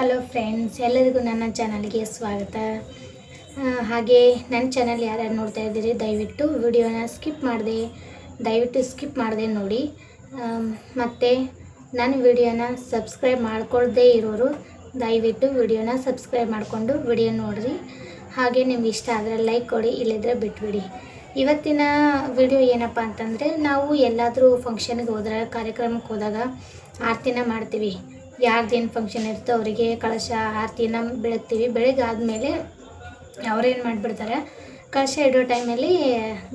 Hello friends ಎಲ್ಲರಿಗೂ ನನ್ನ ಚಾನಲ್ಗೆ ಸ್ವಾಗತ. ಹಾಗೆ ನನ್ನ ಚಾನಲ್ ಯಾರ್ಯಾರು ನೋಡ್ತಾ ಇದ್ದೀರಿ, ದಯವಿಟ್ಟು ವಿಡಿಯೋನ ಸ್ಕಿಪ್ ಮಾಡಿದೆ, ದಯವಿಟ್ಟು ಸ್ಕಿಪ್ ಮಾಡಿದೆ ನೋಡಿ. ಮತ್ತು ನನ್ನ ವಿಡಿಯೋನ ಸಬ್ಸ್ಕ್ರೈಬ್ ಮಾಡ್ಕೊಳ್ದೇ ಇರೋರು, ದಯವಿಟ್ಟು ವಿಡಿಯೋನ ಸಬ್ಸ್ಕ್ರೈಬ್ ಮಾಡಿಕೊಂಡು ವಿಡಿಯೋ ನೋಡಿರಿ. ಹಾಗೆ ನಿಮ್ಗೆ ಇಷ್ಟ ಆದರೆ ಲೈಕ್ ಕೊಡಿ ಇಲ್ಲದ್ರೆ ಬಿಟ್ಬಿಡಿ. ಇವತ್ತಿನ ವಿಡಿಯೋ ಏನಪ್ಪ ಅಂತಂದರೆ, ನಾವು ಎಲ್ಲಾದರೂ ಫಂಕ್ಷನ್ಗೆ ಹೋದ್ರೆ, ಕಾರ್ಯಕ್ರಮಕ್ಕೆ ಹೋದಾಗ ಆರತಿನ ಮಾಡ್ತೀವಿ. ಯಾರ್ದೇನು ಫಂಕ್ಷನ್ ಇರುತ್ತೋ ಅವರಿಗೆ ಕಳಶ ಆರತಿನ ಬೆಳಗ್ತೀವಿ. ಬೆಳಗ್ಗೆ ಆದಮೇಲೆ ಅವ್ರೇನು ಮಾಡಿಬಿಡ್ತಾರೆ, ಕಳಶ ಇಡೋ ಟೈಮಲ್ಲಿ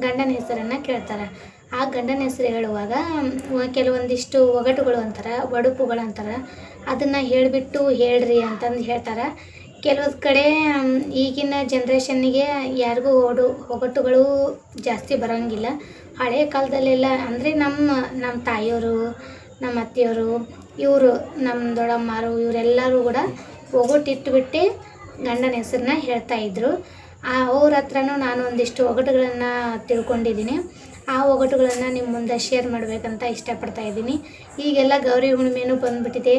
ಗಂಡನ ಹೆಸರನ್ನು ಕೇಳ್ತಾರೆ. ಆ ಗಂಡನ ಹೆಸರು ಹೇಳುವಾಗ ಕೆಲವೊಂದಿಷ್ಟು ಒಗಟುಗಳು ಅಂತಾರೆ, ಒಡುಪುಗಳು ಅಂತಾರೆ, ಅದನ್ನು ಹೇಳಿಬಿಟ್ಟು ಹೇಳ್ರಿ ಅಂತಂದು ಹೇಳ್ತಾರೆ. ಕೆಲವೊಂದು ಕಡೆ ಈಗಿನ ಜನ್ರೇಷನ್ನಿಗೆ ಯಾರಿಗೂ ಒಡು, ಒಗಟುಗಳು ಜಾಸ್ತಿ ಬರೋಂಗಿಲ್ಲ. ಹಳೆಯ ಕಾಲದಲ್ಲೆಲ್ಲ ಅಂದರೆ ನಮ್ಮ ನಮ್ಮ ತಾಯಿಯವರು ನಮ್ಮ ಅತ್ತೆಯವರು ಇವರು ನಮ್ಮ ದೊಡ್ಡಮ್ಮರು ಇವರೆಲ್ಲರೂ ಕೂಡ ಒಗಟಿಟ್ಬಿಟ್ಟು ಗಂಡನ ಹೆಸರನ್ನ ಹೇಳ್ತಾ ಇದ್ದರು ಅವ್ರ ಹತ್ರನೂ ನಾನು ಒಂದಿಷ್ಟು ಒಗಟುಗಳನ್ನು ತಿಳ್ಕೊಂಡಿದ್ದೀನಿ. ಆ ಒಗಟುಗಳನ್ನು ನಿಮ್ಮ ಮುಂದೆ ಶೇರ್ ಮಾಡಬೇಕಂತ ಇಷ್ಟಪಡ್ತಾ ಇದ್ದೀನಿ. ಈಗೆಲ್ಲ ಗೌರಿ ಹುಣ್ಣಿಮೆನೂ ಬಂದುಬಿಟ್ಟಿದೆ.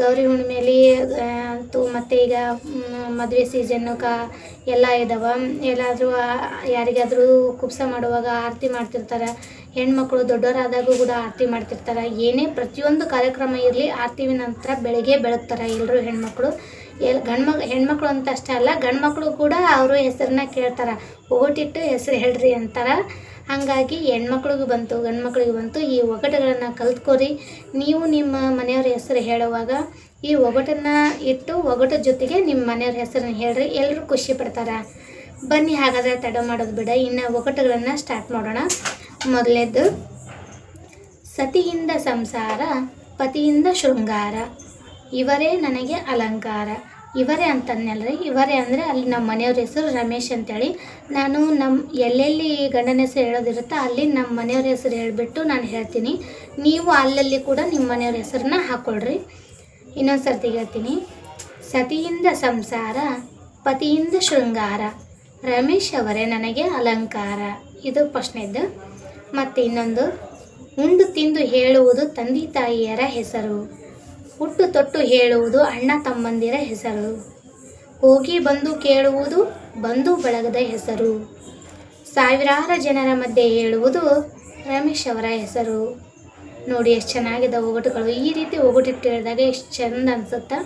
ಗೌರಿ ಹುಣ್ಣಿಮೆಯಲ್ಲಿ ತೂ ಮತ್ತು ಈಗ ಮದುವೆ ಸೀಸನ್ನು ಕಾ ಎಲ್ಲ ಇದಾವೆ. ಎಲ್ಲಾದರೂ ಯಾರಿಗಾದರೂ ಕುಪ್ಸ ಮಾಡುವಾಗ ಆರತಿ ಮಾಡ್ತಿರ್ತಾರೆ. ಹೆಣ್ಮಕ್ಳು ದೊಡ್ಡವರಾದಾಗೂ ಕೂಡ ಆರತಿ ಮಾಡ್ತಿರ್ತಾರೆ. ಏನೇ ಪ್ರತಿಯೊಂದು ಕಾರ್ಯಕ್ರಮ ಇರಲಿ ಆರತಿ ನಂತರ ಬೆಳಗ್ಗೆ ಬೆಳಗ್ತಾರೆ ಎಲ್ಲರೂ ಹೆಣ್ಮಕ್ಳು. ಎಲ್, ಗಂಡ್ಮ, ಹೆಣ್ಮಕ್ಳು ಅಂತ ಅಷ್ಟೇ ಅಲ್ಲ, ಗಂಡ್ಮಕ್ಳು ಕೂಡ ಅವರು ಹೆಸರನ್ನ ಕೇಳ್ತಾರೆ. ಒಗಟಿಟ್ಟು ಹೆಸರು ಹೇಳ್ರಿ ಅಂತಾರೆ. ಹಾಗಾಗಿ ಹೆಣ್ಮಕ್ಳಿಗೂ ಬಂತು, ಗಂಡ್ಮಕ್ಳಿಗೂ ಬಂತು, ಈ ಒಗಟುಗಳನ್ನು ಕಲ್ತ್ಕೊರಿ. ನೀವು ನಿಮ್ಮ ಮನೆಯವ್ರ ಹೆಸರು ಹೇಳುವಾಗ ಈ ಒಗಟನ್ನು ಇಟ್ಟು ಒಗಟು ಜೊತೆಗೆ ನಿಮ್ಮ ಮನೆಯವ್ರ ಹೆಸರನ್ನ ಹೇಳ್ರಿ ಎಲ್ಲರೂ ಖುಷಿ ಪಡ್ತಾರೆ. ಬನ್ನಿ ಹಾಗಾದರೆ ತಡ ಮಾಡೋದು ಬಿಡ, ಇನ್ನು ಒಗಟುಗಳನ್ನು ಸ್ಟಾರ್ಟ್ ಮಾಡೋಣ. ಮೊದಲೇದು, ಸತಿಯಿಂದ ಸಂಸಾರ, ಪತಿಯಿಂದ ಶೃಂಗಾರ, ಇವರೇ ನನಗೆ ಅಲಂಕಾರ. ಇವರೇ ಅಂತಂದ್ನಲ್ರಿ? ಇವರೇ ಅಂದರೆ ಅಲ್ಲಿ ನಮ್ಮ ಮನೆಯವ್ರ ಹೆಸರು ರಮೇಶ್ ಅಂತೇಳಿ. ನಾನು ನಮ್ಮ ಎಲ್ಲೆಲ್ಲಿ ಗಂಡನ ಹೆಸರು ಹೇಳೋದಿರುತ್ತೋ ಅಲ್ಲಿ ನಮ್ಮ ಮನೆಯವ್ರ ಹೆಸರು ಹೇಳಿಬಿಟ್ಟು ನಾನು ಹೇಳ್ತೀನಿ. ನೀವು ಅಲ್ಲಲ್ಲಿ ಕೂಡ ನಿಮ್ಮ ಮನೆಯವ್ರ ಹೆಸರನ್ನ ಹಾಕ್ಕೊಳ್ರಿ ಇನ್ನೊಂದು ಸರ್ತಿ ಹೇಳ್ತೀನಿ. ಸತಿಯಿಂದ ಸಂಸಾರ, ಪತಿಯಿಂದ ಶೃಂಗಾರ. ರಮೇಶ್ ಅವರೇ ನನಗೆ ಅಲಂಕಾರ. ಇದು ಪ್ರಶ್ನೆದ್ದು ಮತ್ತು ಇನ್ನೊಂದು, ಉಂಡು ತಿಂದು ಹೇಳುವುದು ತಂದೆ ತಾಯಿಯರ ಹೆಸರು. ಹುಟ್ಟು ತೊಟ್ಟು ಹೇಳುವುದು ಅಣ್ಣ ತಮ್ಮಂದಿರ ಹೆಸರು. ಹೋಗಿ ಬಂದು ಕೇಳುವುದು ಬಂಧು ಬಳಗದ ಹೆಸರು. ಸಾವಿರಾರು ಜನರ ಮಧ್ಯೆ ಹೇಳುವುದು ರಮೇಶ್ ಅವರ ಹೆಸರು. ನೋಡಿ ಎಷ್ಟು ಚೆನ್ನಾಗಿದೆ ಒಗಟುಗಳು. ಈ ರೀತಿ ಒಗಟಿಟ್ಟು ಹೇಳಿದಾಗ ಎಷ್ಟು ಚೆಂದ ಅನ್ಸುತ್ತಾ?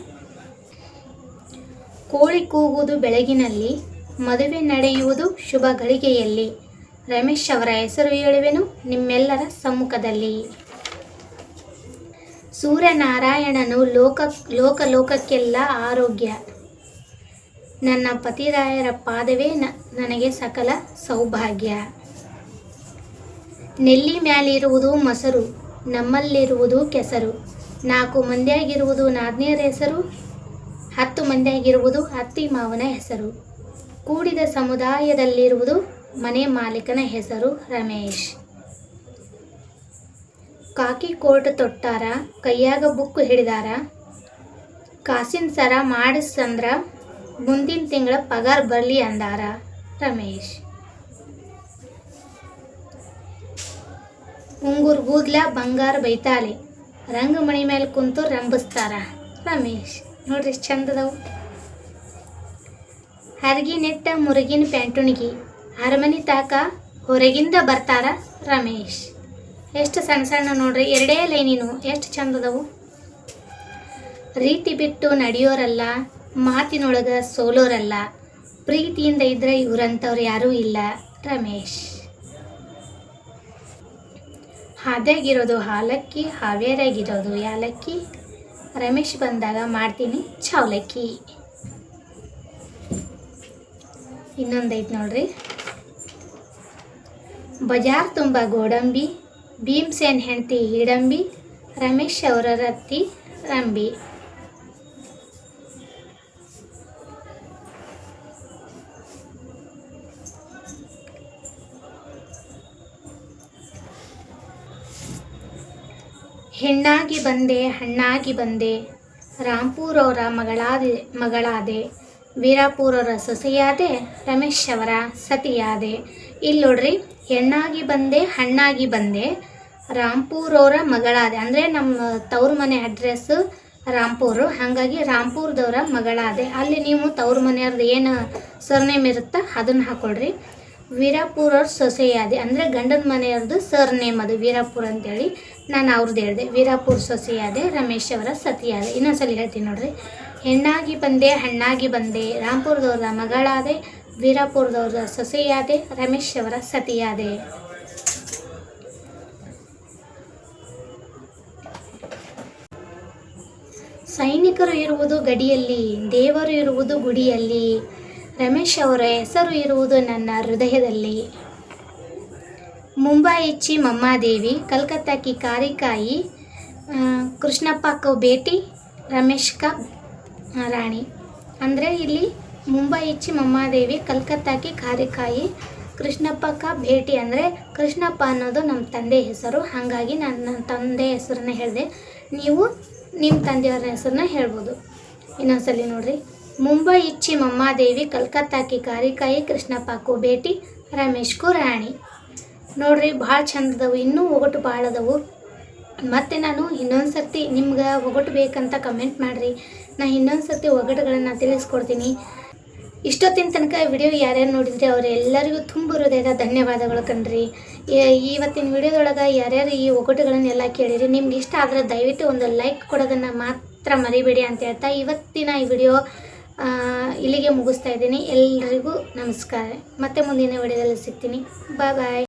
ಕೋಳಿ ಕೂಗುವುದು ಬೆಳಗಿನಲ್ಲಿ, ಮದುವೆ ನಡೆಯುವುದು ಶುಭ ಗಳಿಗೆಯಲ್ಲಿ. ರಮೇಶ್ ಅವರ ಹೆಸರು ಹೇಳುವೆನು ನಿಮ್ಮೆಲ್ಲರ ಸಮ್ಮುಖದಲ್ಲಿ. ಸೂರ್ಯನಾರಾಯಣನು ಲೋಕ ಲೋಕ ಲೋಕಕ್ಕೆಲ್ಲ ಆರೋಗ್ಯ. ನನ್ನ ಪತಿರಾಯರ ಪಾದವೇ ನನಗೆ ಸಕಲ ಸೌಭಾಗ್ಯ. ನೆಲ್ಲಿ ಮ್ಯಾಲಿರುವುದು ಮೊಸರು, ನಮ್ಮಲ್ಲಿರುವುದು ಕೆಸರು. ನಾಲ್ಕು ಮಂದಿಯಾಗಿರುವುದು ನಾದ್ನಿಯರ ಹೆಸರು, ಹತ್ತು ಮಂದಿಯಾಗಿರುವುದು ಅತ್ತಿ ಮಾವನ ಹೆಸರು. ಕೂಡಿದ ಸಮುದಾಯದಲ್ಲಿರುವುದು ಮನೆ ಮಾಲೀಕನ ಹೆಸರು ರಮೇಶ್. ಕಾಕಿ ಕೋಟ್ ತೊಟ್ಟಾರ, ಕೈಯಾಗ ಬುಕ್ ಹಿಡಿದಾರ. ಕಾಸಿನ ಸರ ಮಾಡಿಸಂದ್ರ ಮುಂದಿನ ತಿಂಗಳ ಪಗಾರ ಬರಲಿ ಅಂದಾರ ರಮೇಶ್. ಉಂಗುರ್ ಬೂದ್ಲ ಬಂಗಾರ ಬೈತಾಲೆ ರಂಗಮಣಿ ಮೇಲೆ ಕುಂತು ರಂಬಿಸ್ತಾರ ರಮೇಶ್. ನೋಡ್ರಿ ಎಷ್ಟು ಚಂದದವು ಹರಗಿ ನೆಟ್ಟ ಮುರುಗಿನ ಪ್ಯಾಂಟುಣಿಗಿ, ಅರಮನೆ ತಾಕ ಹೊರಗಿಂದ ಬರ್ತಾರ ರಮೇಶ್. ಎಷ್ಟು ಸಣ್ಣ ಸಣ್ಣ ನೋಡ್ರಿ, ಎರಡೇ ಲೈನಿನು, ಎಷ್ಟು ಚಂದದವು. ರೀತಿ ಬಿಟ್ಟು ನಡೆಯೋರಲ್ಲ, ಮಾತಿನೊಳಗೆ ಸೋಲೋರಲ್ಲ, ಪ್ರೀತಿಯಿಂದ ಇದ್ರೆ ಇವರಂಥವ್ರು ಯಾರೂ ಇಲ್ಲ, ರಮೇಶ್. ಹಾದ್ಯಾಗಿರೋದು ಹಾಲಕ್ಕಿ ಹಾವೇರಾಗಿರೋದು ಯಾಲಕ್ಕಿ? ರಮೇಶ್ ಬಂದಾಗ ಮಾಡ್ತೀನಿ ಚಾವಲಕ್ಕಿ. ಇನ್ನೊಂದೈತೆ ನೋಡ್ರಿ. ಬಜಾರ್ ತುಂಬ ಗೋಡಂಬಿ ಭೀಮ್ಸೇನ್ ಹೆಂಡತಿ ಹಿಡಂಬಿ ರಮೇಶ್ ಅವರ ರತ್ತಿ ರಂಬಿ. ಹೆಣ್ಣಾಗಿ ಬಂದೆ ಹಣ್ಣಾಗಿ ಬಂದೆ ರಾಂಪೂರವರ ಮಗಳಾದೆ ಮಗಳಾದೆ. ವೀರಾಪುರವರ ಸೊಸೆಯಾದೆ ರಮೇಶ್ ಅವರ ಸತಿಯಾದೆ. ಇಲ್ಲಿ ನೋಡ್ರಿ, ಹೆಣ್ಣಾಗಿ ಬಂದೆ, ಹಣ್ಣಾಗಿ ಬಂದೆ, ರಾಂಪೂರವರ ಮಗಳಾದೆ. ಅಂದರೆ ನಮ್ಮ ತವ್ರ ಮನೆ ಅಡ್ರೆಸ್ಸು ರಾಂಪುರು. ಹಾಗಾಗಿ ರಾಂಪುರದವರ ಮಗಳಾದೆ. ಅಲ್ಲಿ ನೀವು ತವ್ರ ಮನೆಯವ್ರದ್ದು ಏನು ಸರ್ನೇಮ್ ಇರುತ್ತಾ ಅದನ್ನು ಹಾಕೊಳ್ರಿ. ವೀರಾಪುರವ್ರ ಸೊಸೆಯಾದೆ. ಅಂದರೆ ಗಂಡನ ಮನೆಯವ್ರದ್ದು ಸರ್ ನೇಮ್ ಅದು, ವೀರಾಪುರ ಅಂತೇಳಿ. ನಾನು ಅವ್ರದ್ದು ಹೇಳಿದೆ. ವೀರಾಪುರ ಸೊಸೆಯಾದೆ ರಮೇಶ್ ಅವರ ಸತಿಯಾದೆ. ಇನ್ನೊಂದ್ಸಲ ಹೇಳ್ತೀನಿ ನೋಡ್ರಿ. ಹೆಣ್ಣಾಗಿ ಬಂದೆ, ಹಣ್ಣಾಗಿ ಬಂದೆ. ರಾಂಪುರದವ್ರ ಮಗಳಾದೆ ವೀರಾಪುರದವ್ರ ಸೊಸೆಯಾದೆ ರಮೇಶ್ ಅವರ ಸತಿಯಾದೆ. ಸೈನಿಕರು ಇರುವುದು ಗಡಿಯಲ್ಲಿ, ದೇವರು ಇರುವುದು ಗುಡಿಯಲ್ಲಿ. ರಮೇಶ್ ಅವರ ಹೆಸರು ಇರುವುದು ನನ್ನ ಹೃದಯದಲ್ಲಿ. ಮುಂಬಾಯಿಚ್ಚಿ ಮಮ್ಮಾದೇವಿ ಕಲ್ಕತ್ತಾಕಿ ಕಾರಿಕಾಯಿ ಕೃಷ್ಣಪ್ಪಕ್ಕ ಭೇಟಿ ರಮೇಶ್ ರಾಣಿ. ಅಂದರೆ ಇಲ್ಲಿ ಮುಂಬೈ ಇಚ್ಚಿ ಮಮ್ಮಾದೇವಿ ಕಲ್ಕತ್ತಾಕಿ ಕಾರಿಕಾಯಿ, ಕೃಷ್ಣಪ್ಪಕ್ಕ ಭೇಟಿ. ಅಂದರೆ ಕೃಷ್ಣಪ್ಪ ಅನ್ನೋದು ನಮ್ಮ ತಂದೆ ಹೆಸರು. ಹಾಗಾಗಿ ನಾನು ನನ್ನ ತಂದೆ ಹೆಸರನ್ನ ಹೇಳಿದೆ. ನೀವು ನಿಮ್ಮ ತಂದೆಯವರ ಹೆಸರನ್ನ ಹೇಳ್ಬೋದು. ಇನ್ನೊಂದ್ಸಲಿ ನೋಡ್ರಿ. ಮುಂಬೈ ಇಚ್ಚಿ ಮಮ್ಮಾದೇವಿ ಕಲ್ಕತ್ತಾಕಿ ಕಾರಿಕಾಯಿ, ಕೃಷ್ಣಪ್ಪಕ್ಕೂ ಭೇಟಿ. ರಮೇಶ್ಗೂ ರಾಣಿ. ನೋಡ್ರಿ, ಭಾಳ ಚಂದದವು. ಇನ್ನೂ ಒಗಟು ಭಾಳ ಅದಾವು ಮತ್ತೆ ನಾನು ಇನ್ನೊಂದು ಸರ್ತಿ ನಿಮ್ಗೆ ಒಗಟು ಬೇಕಂತ ಕಮೆಂಟ್ ಮಾಡಿರಿ. ನಾ ಇನ್ನೊಂದು ಸರ್ತಿ ಒಗಟುಗಳನ್ನು ತಿಳಿಸ್ಕೊಡ್ತೀನಿ. ಇಷ್ಟೊತ್ತಿನ ತನಕ ವಿಡಿಯೋ ಯಾರ್ಯಾರು ನೋಡಿದ್ರಿ ಅವರೆಲ್ಲರಿಗೂ ತುಂಬ ಹೃದಯದ ಧನ್ಯವಾದಗಳು ಕಣ್ರಿ. ಇವತ್ತಿನ ವಿಡಿಯೋದೊಳಗೆ ಯಾರ್ಯಾರು ಈ ಒಗಟುಗಳನ್ನೆಲ್ಲ ಕೇಳಿರಿ. ನಿಮ್ಗೆ ಇಷ್ಟ ಆದರೆ ದಯವಿಟ್ಟು ಒಂದು ಲೈಕ್ ಕೊಡೋದನ್ನು ಮಾತ್ರ ಮರಿಬೇಡಿ ಅಂತ ಹೇಳ್ತಾ ಇವತ್ತಿನ ಈ ವಿಡಿಯೋ ಇಲ್ಲಿಗೆ ಮುಗಿಸ್ತಾ ಇದ್ದೀನಿ. ಎಲ್ರಿಗೂ ನಮಸ್ಕಾರ. ಮತ್ತೆ ಮುಂದಿನ ವಿಡಿಯೋದಲ್ಲಿ ಸಿಗ್ತೀನಿ. ಬಾಯ್ ಬಾಯ್